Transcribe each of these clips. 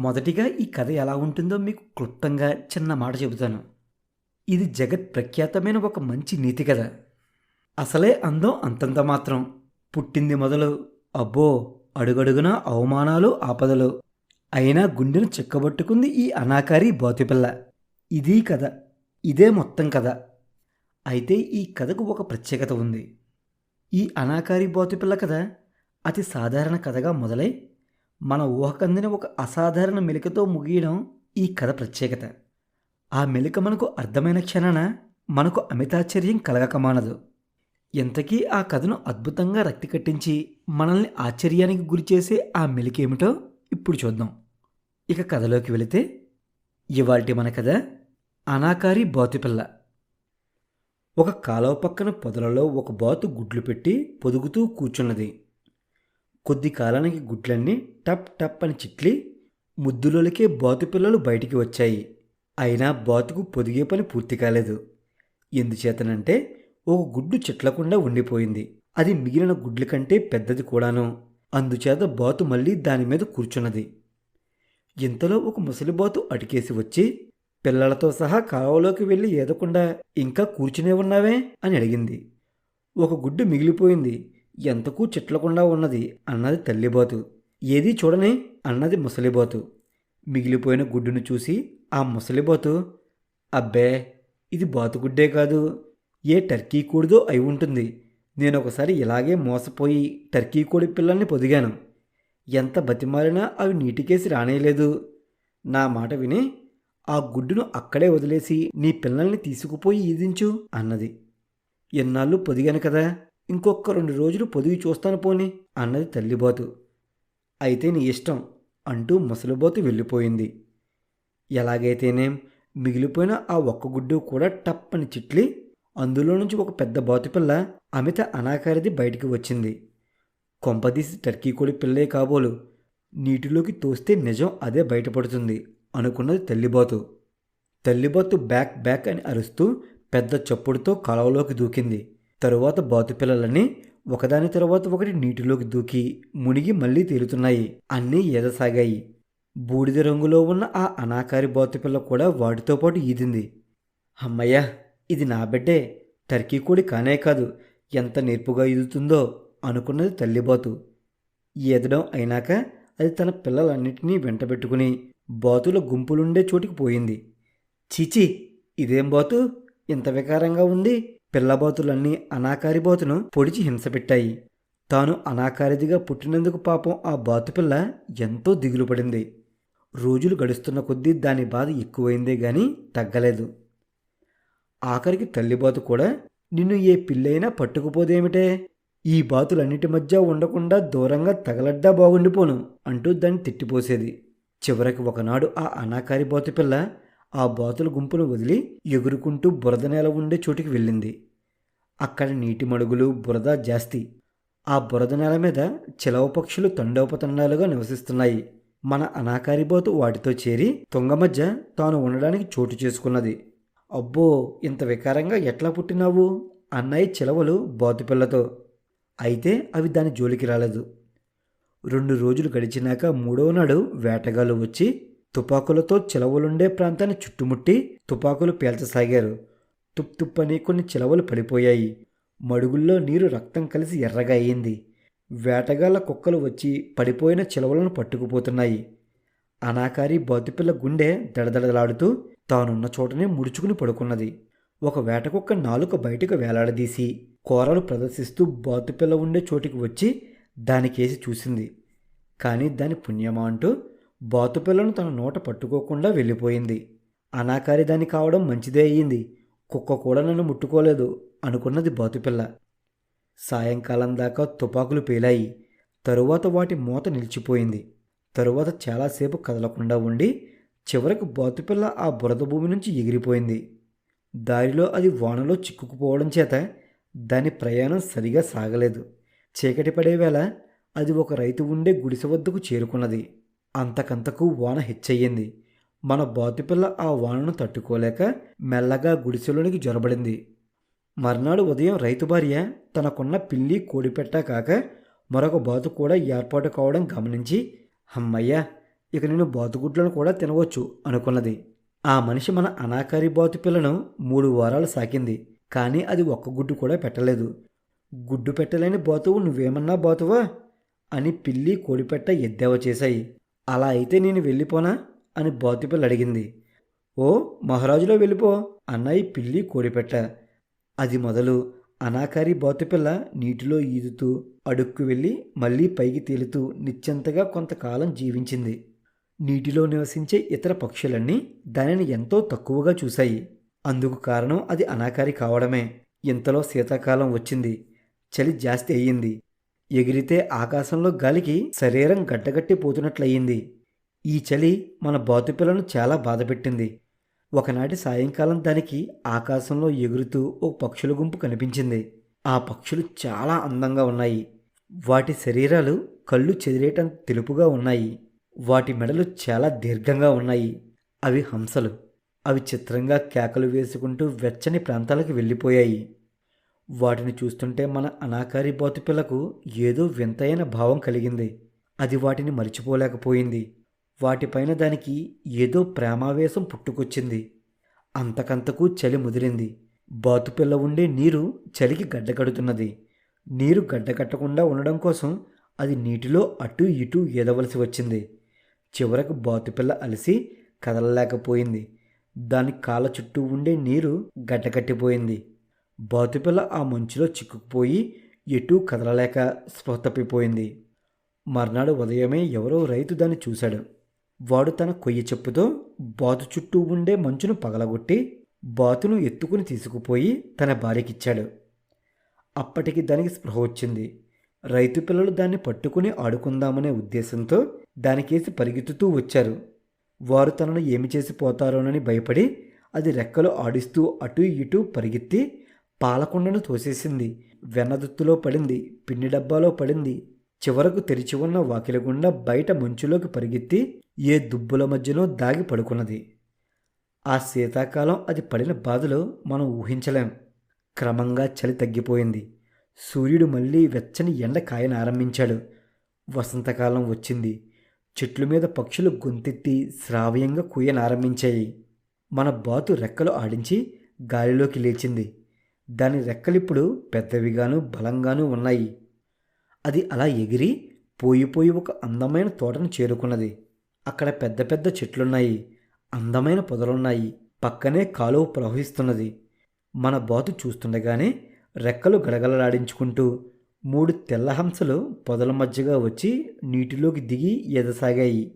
మొదటిగా ఈ కథ ఎలా ఉంటుందో మీకు క్లుప్తంగా చిన్న మాట చెబుతాను. ఇది జగత్ ప్రఖ్యాతమైన ఒక మంచి నీతి కథ. అసలే అందం అంతంత మాత్రం. పుట్టింది మొదలు అబ్బో అడుగడుగున అవమానాలు ఆపదలు. అయినా గుండెను చిక్కబట్టుకుంది ఈ అనాకారి బాతిపిల్ల. ఇదీ కథ. ఇదే మొత్తం కథ. అయితే ఈ కథకు ఒక ప్రత్యేకత ఉంది. ఈ అనాకారి బాతుపిల్ల కథ అతి సాధారణ కథగా మొదలై మన ఊహకందిన ఒక అసాధారణ మెలికతో ముగియడం ఈ కథ ప్రత్యేకత. ఆ మెలిక మనకు అర్థమైన క్షణాన మనకు అమితాశ్చర్యం కలగక మానదు. ఇంతకీ ఆ కథను అద్భుతంగా రక్తి కట్టించి మనల్ని ఆశ్చర్యానికి గురిచేసే ఆ మెలికేమిటో ఇప్పుడు చూద్దాం. ఇక కథలోకి వెళితే ఇవాల్టి మన కథ అనాకారి బాతుపిల్ల. ఒక కాలువ పక్కన పొదలలో ఒక బాతు గుడ్లు పెట్టి పొదుగుతూ కూర్చున్నది. కొద్ది కాలానికి గుడ్లన్నీ టప్ టప్ అని చిట్లి ముద్దులోలకే బాతు పిల్లలు బయటికి వచ్చాయి. అయినా బాతుకు పొదిగే పని పూర్తి కాలేదు. ఎందుచేతనంటే ఒక గుడ్డు చిట్లకుండా ఉండిపోయింది. అది మిగిలిన గుడ్ల కంటే పెద్దది కూడాను. అందుచేత బాతు మళ్ళీ దాని మీద కూర్చున్నది. ఇంతలో ఒక ముసలిబాతు అటికేసి వచ్చి పిల్లలతో సహా కాలువలోకి వెళ్ళి ఏదకుండా ఇంకా కూర్చునే ఉన్నావే? అని అడిగింది. ఒక గుడ్డు మిగిలిపోయింది. ఎంతకు చిట్లకుండా ఉన్నది అన్నది తల్లిబోతు. ఏదీ చూడని అన్నది ముసలిబోతు. మిగిలిపోయిన గుడ్డును చూసి ఆ ముసలిబోతు అబ్బే ఇది బాతుగుడ్డే కాదు. ఏ టర్కీ కోడిదో అయి ఉంటుంది. నేను ఒకసారి ఇలాగే మోసపోయి టర్కీ కోడి పిల్లల్ని పొదిగాను. ఎంత బతిమాలినా అవి నీటికేసి రానేయలేదు నా మాట విని ఆ గుడ్డును అక్కడే వదిలేసి నీ పిల్లల్ని తీసుకుపోయి ఈదించు అన్నది. ఎన్నాళ్ళు పొదిగాను కదా? ఇంకొక రెండు రోజులు పొదిగి చూస్తాను పోని అన్నది తల్లిబాతు. అయితే నీ ఇష్టం అంటూ ముసలిబాతు వెళ్ళిపోయింది. ఎలాగైతేనేం మిగిలిపోయిన ఆ ఒక్క గుడ్డు కూడా టప్పని చిట్లి అందులో నుంచి ఒక పెద్ద బాతుపిల్ల అమిత అనాకారిది బయటికి వచ్చింది. కొంపదీసి టర్కీ కోడి పిల్లే కాబోలు నీటిలోకి తోస్తే నిజం అదే బయటపడుతుంది అనుకున్నది తల్లిబాతు. తల్లిబాతు బ్యాక్ బ్యాక్ అని అరుస్తూ పెద్ద చప్పుడుతో కాలవలోకి దూకింది. తరువాత బాతుపిల్లలని ఒకదాని తరువాత ఒకటి నీటిలోకి దూకి మునిగి మళ్ళీ తేలుతున్నాయి. అన్నీ ఈదసాగాయి బూడిద రంగులో ఉన్న ఆ అనాకారి బాతుపిల్ల కూడా వాటితో పాటు ఈదింది. అమ్మయ్య ఇది నా బిడ్డే. టర్కీ కోడి కానే కాదు. ఎంత నేర్పుగా ఈదుతుందో అనుకున్నది తల్లిబాతు ఈదడం అయినాక అది తన పిల్లలన్నింటినీ వెంటబెట్టుకుని బాతుల గుంపులుండే చోటికి పోయింది. చీచి ఇదేం బాతు? ఇంత వికారంగా ఉంది. పిల్లబోతులన్నీ అనాకారి బాతును పొడిచి హింసపెట్టాయి తాను అనాకారిదిగా పుట్టినందుకు పాపం ఆ బాతుపిల్ల ఎంతో దిగులు పడింది. రోజులు గడుస్తున్న కొద్దీ దాని బాధ ఎక్కువైందే గాని తగ్గలేదు. ఆఖరికి తల్లిబాతు కూడా నిన్ను ఏ పిల్లైనా పట్టుకుపోదేమిటే? ఈ బాతులన్నిటి మధ్య ఉండకుండా దూరంగా తగలడ్డా బాగుండిపోను అంటూ దాన్ని తిట్టిపోసేది. చివరికి ఒకనాడు ఆ అనాకారి బాతు పిల్ల ఆ బాతుల గుంపును వదిలి ఎగురుకుంటూ బురద నేల ఉండే చోటికి వెళ్ళింది. అక్కడ నీటి మడుగులు బురద జాస్తి. ఆ బురద నేల మీద చిలవ పక్షులు తండోపతండాలుగా నివసిస్తున్నాయి. మన అనాకారి బాతు వాటితో చేరి తుంగ మధ్య తాను ఉండడానికి చోటు చేసుకున్నది. అబ్బో ఇంత వికారంగా ఎట్లా పుట్టినావు? అన్నాయి చిలవలు బాతుపిల్లతో అయితే అవి దాని జోలికి రాలేదు. రెండు రోజులు గడిచినాక మూడో నాడు వేటగాళ్ళు వచ్చి తుపాకులతో చిలవలుండే ప్రాంతాన్ని చుట్టుముట్టి తుపాకులు పేల్చసాగారు. తుప్ తుప్పని కొన్ని చిలవలు పడిపోయాయి. మడుగుల్లో నీరు రక్తం కలిసి ఎర్రగా అయింది. వేటగాళ్ళ కుక్కలు వచ్చి పడిపోయిన చిలవలను పట్టుకుపోతున్నాయి. అనాకారి బాతుపిల్ల గుండె దడదడలాడుతూ తానున్న చోటనే ముడుచుకుని పడుకున్నది. ఒక వేటకుక్క నాలుక బయటకు వేలాడదీసి కూరలు ప్రదర్శిస్తూ బాతుపిల్ల ఉండే చోటికి వచ్చి దానికేసి చూసింది. కానీ దాని పుణ్యమా అంటూ బాతుపిల్లను తన నోట పట్టుకోకుండా వెళ్ళిపోయింది. అనాకారి దాని కావడం మంచిదే అయ్యింది. కుక్క కూడా నన్ను ముట్టుకోలేదు అనుకున్నది బాతుపిల్ల సాయంకాలం దాకా తుపాకులు పేలాయి. తరువాత వాటి మూత నిలిచిపోయింది. తరువాత చాలాసేపు కదలకుండా ఉండి చివరకు బాతుపిల్ల ఆ బురద భూమి నుంచి ఎగిరిపోయింది. దారిలో అది వానలో చిక్కుకుపోవడం చేత దాని ప్రయాణం సరిగా సాగలేదు. చీకటి పడే వేళ అది ఒక రైతు ఉండే గుడిసె వద్దకు చేరుకున్నది. అంతకంతకు వాన హెచ్చయ్యింది. మన బాతుపిల్ల ఆ వానను తట్టుకోలేక మెల్లగా గుడిసెలోనికి జొరబడింది. మర్నాడు ఉదయం రైతు భార్య తనకున్న పిల్లి కోడిపెట్ట కాక మరొక బాతు కూడా ఏర్పాటు కావడం గమనించి అమ్మయ్య ఇక నేను బాతుగుడ్లను కూడా తినవచ్చు అనుకున్నది. ఆ మనిషి మన అనాకారి బాతు పిల్లను మూడు వారాలు సాకింది కానీ అది ఒక్క గుడ్డు కూడా పెట్టలేదు. గుడ్డు పెట్టలేని బాతువు నువ్వేమన్నా బాతువా? అని పిల్లి కోడిపెట్ట ఎద్దేవా చేశాయి. అలా అయితే నేను వెళ్ళిపోనా? అని బాతుపిల్ల అడిగింది. ఓ మహారాజులో వెళ్ళిపో. అన్నాయి పిల్లి కోడిపెట్ట. అది మొదలు అనాకారి బాతుపిల్ల నీటిలో ఈదుతూ అడుక్కు వెళ్ళి మళ్ళీ పైకి తేలుతూ నిశ్చంతగా కొంతకాలం జీవించింది. నీటిలో నివసించే ఇతర పక్షులన్నీ దానిని ఎంతో తక్కువగా చూశాయి. అందుకు కారణం అది అనాకారి కావడమే. ఇంతలో శీతాకాలం వచ్చింది. చలి జాస్తి అయ్యింది. ఎగిరితే ఆకాశంలో గాలికి శరీరం గడ్డగట్టిపోతున్నట్లయింది ఈ చలి మన బాతుపిల్లను చాలా బాధపెట్టింది. ఒకనాటి సాయంకాలం దానికి ఆకాశంలో ఎగురుతూ ఓ పక్షుల గుంపు కనిపించింది. ఆ పక్షులు చాలా అందంగా ఉన్నాయి. వాటి శరీరాలు కళ్ళు చెదిరేటంత తెలుపుగా ఉన్నాయి. వాటి మెడలు చాలా దీర్ఘంగా ఉన్నాయి. అవి హంసలు. అవి చిత్రంగా కేకలు వేసుకుంటూ వెచ్చని ప్రాంతాలకు వెళ్ళిపోయాయి. వాటిని చూస్తుంటే మన అనాకారి బాతుపిల్లకు ఏదో వింతైన భావం కలిగింది. అది వాటిని మరిచిపోలేకపోయింది. వాటిపైన దానికి ఏదో ప్రేమావేశం పుట్టుకొచ్చింది. అంతకంతకు చలి ముదిరింది. బాతుపిల్ల ఉండే నీరు చలికి గడ్డకడుతున్నది. నీరు గడ్డకట్టకుండా ఉండడం కోసం అది నీటిలో అటు ఇటు ఎదవలసి వచ్చింది. చివరకు బాతుపిల్ల అలసి కదలలేకపోయింది. దాని కాళ్ళ చుట్టూ ఉండే నీరు గడ్డకట్టిపోయింది. బాతుపిల్ల ఆ మంచులో చిక్కుకుపోయి ఎటూ కదలలేక స్పృహ తప్పిపోయింది. మర్నాడు ఉదయమే ఎవరో రైతు దాన్ని చూశాడు. వాడు తన కొయ్య చెప్పుతో బాతు చుట్టూ ఉండే మంచును పగలగొట్టి బాతును ఎత్తుకుని తీసుకుపోయి తన భార్యకిచ్చాడు. అప్పటికి దానికి స్పృహ వచ్చింది. రైతు పిల్లలు దాన్ని పట్టుకుని ఆడుకుందామనే ఉద్దేశంతో దానికేసి పరిగెత్తుతూ వచ్చారు. వారు తనను ఏమి చేసి పోతారోనని భయపడి అది రెక్కలు ఆడిస్తూ అటూ ఇటూ పరిగెత్తి పాలకుండను తోసేసింది. వెన్నదుత్తులో పడింది పిండి డబ్బాలో పడింది. చివరకు తెరిచి ఉన్న వాకిలి గుండా బయట మంచులోకి పరిగెత్తి ఏ దుబ్బుల మధ్యలో దాగి పడుకున్నది. ఆ శీతాకాలం అది పడిన బాధలో మనం ఊహించలేం. క్రమంగా చలి తగ్గిపోయింది. సూర్యుడు మళ్ళీ వెచ్చని ఎండ కాయన ఆరంభించాడు. వసంతకాలం వచ్చింది. చెట్ల మీద పక్షులు గొంతెత్తి శ్రావ్యంగా కూయనారంభించాయి మన బాతు రెక్కలు ఆడించి గాలిలోకి లేచింది. దాని రెక్కలిప్పుడు పెద్దవిగాను బలంగానూ ఉన్నాయి. అది అలా ఎగిరి పోయిపోయి ఒక అందమైన తోటను చేరుకున్నది. అక్కడ పెద్ద పెద్ద చెట్లున్నాయి. అందమైన పొదలున్నాయి. పక్కనే కాలువ ప్రవహిస్తున్నది. మన బాతు చూస్తుండగానే రెక్కలు గడగలలాడించుకుంటూ మూడు తెల్ల హంసలు పొదల మధ్యగా వచ్చి నీటిలోకి దిగి ఎదసాగాయి.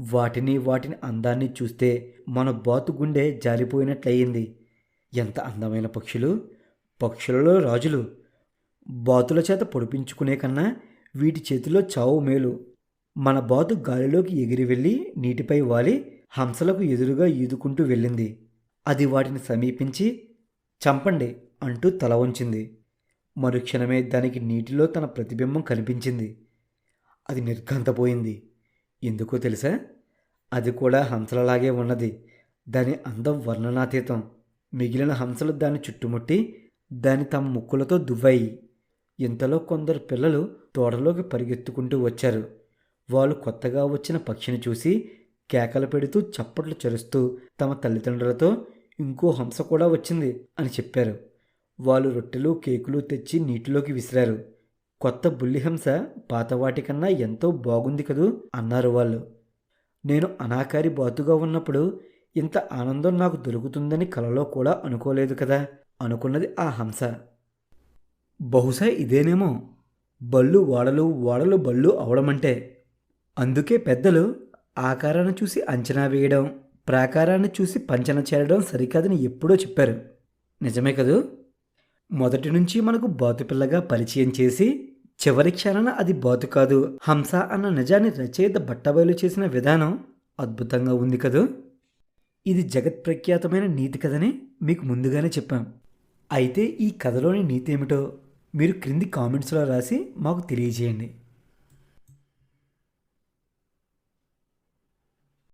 వాటిని వాటిని అందాన్ని చూస్తే మన బాతు గుండె జారిపోయినట్లయింది. ఎంత అందమైన పక్షులు! పక్షులలో రాజులు బాతుల చేత పొడిపించుకునే కన్నా వీటి చేతిలో చావు మేలు. మన బాతు గాలిలోకి ఎగిరి వెళ్ళి నీటిపై వాలి హంసలకు ఎదురుగా ఈదుకుంటూ వెళ్ళింది. అది వాటిని సమీపించి చంపండి అంటూ తల వంచింది. మరుక్షణమే దానికి నీటిలో తన ప్రతిబింబం కనిపించింది. అది నిర్ఘంతపోయింది. ఎందుకో తెలుసా? అది కూడా హంసలలాగే ఉన్నది. దాని అందం వర్ణనాతీతం. మిగిలిన హంసలు దాన్ని చుట్టుముట్టి దాన్ని తమ ముక్కులతో దువ్వాయి ఇంతలో కొందరు పిల్లలు తోటలోకి పరిగెత్తుకుంటూ వచ్చారు. వాళ్ళు కొత్తగా వచ్చిన పక్షిని చూసి కేకలు పెడుతూ చప్పట్లు చరుస్తూ తమ తల్లిదండ్రులతో ఇంకో హంస కూడా వచ్చింది అని చెప్పారు. వాళ్ళు రొట్టెలు కేకులు తెచ్చి నీటిలోకి విసిరారు. కొత్త బుల్లిహంస పాతవాటికన్నా ఎంతో బాగుంది కదూ అన్నారు వాళ్ళు. నేను అనాకారి బాతుగా ఉన్నప్పుడు ఇంత ఆనందం నాకు దొరుకుతుందని కలలో కూడా అనుకోలేదు కదా అనుకున్నది ఆ హంస. బహుశా ఇదేనేమో బళ్ళు ఓడలు ఓడలు బళ్ళు అవడమంటే. అందుకే పెద్దలు ఆకారాన్ని చూసి అంచనా వేయడం ప్రాకారాన్ని చూసి పంచన చేరడం సరికాదని ఎప్పుడో చెప్పారు. నిజమే కదూ? మొదటి నుంచి మనకు బాతుపిల్లగా పరిచయం చేసి చివరి క్షణాన అది బాతు కాదు హంస అన్న నిజాన్ని రచయిత బట్టబయలు చేసిన విధానం అద్భుతంగా ఉంది కదూ? ఇది జగత్ ప్రఖ్యాతమైన నీతి కథని మీకు ముందుగానే చెప్పాం. అయితే ఈ కథలోని నీతి ఏమిటో మీరు క్రింది కామెంట్స్లో రాసి మాకు తెలియజేయండి.